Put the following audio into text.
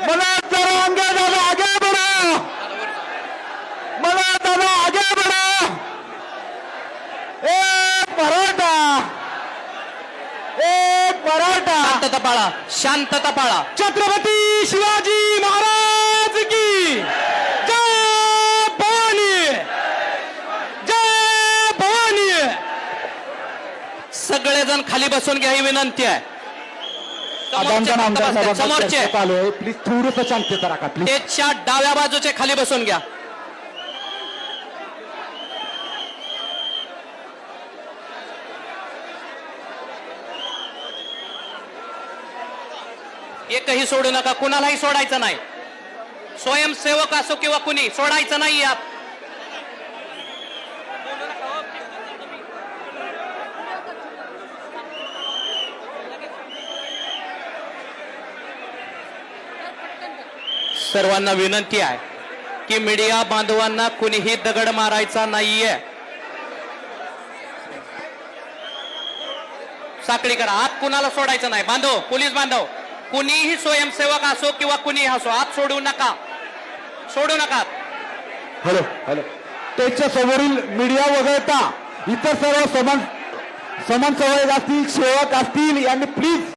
मला जरा आगे दादा आगे बढ़ो मला दादा आगे बढ़ो एक पराठा. एक पराठा. शांतता पाळा शांतता पाळा. छत्रपती शिवाजी महाराज की. जय भवानी. जय भवानी. सगळेजण खाली बसून घ्या ही विनंती आहे. आमदार फक्त आमदार बसतात. साहेबांचा समोरचे चर्चा चालू आहे प्लीज थोडस शांतता राखा प्लीज स्टेजच्या डाव्या बाजूचे खाली बसून घ्या. एकही सोडू नका कुणालाही सोडायचं नाही. स्वयंसेवक असो किंवा कुणी सोडायचं नाही यात. सर्वांना विनंती आहे की मीडिया बांधवांना कुणीही दगड मारायचा नाहीये. साखळी करा. आत कुणाला सोडायचं नाही. बांधव पोलीस बांधव कुणीही स्वयंसेवक असो किंवा कुणीही असो आत सोडू नका. सोडू नका. हॅलो. हॅलो. त्याच्या समोरील मीडिया वगळता इतर सर्व समान समान सहयोग असतील सेवक असतील यांनी प्लीज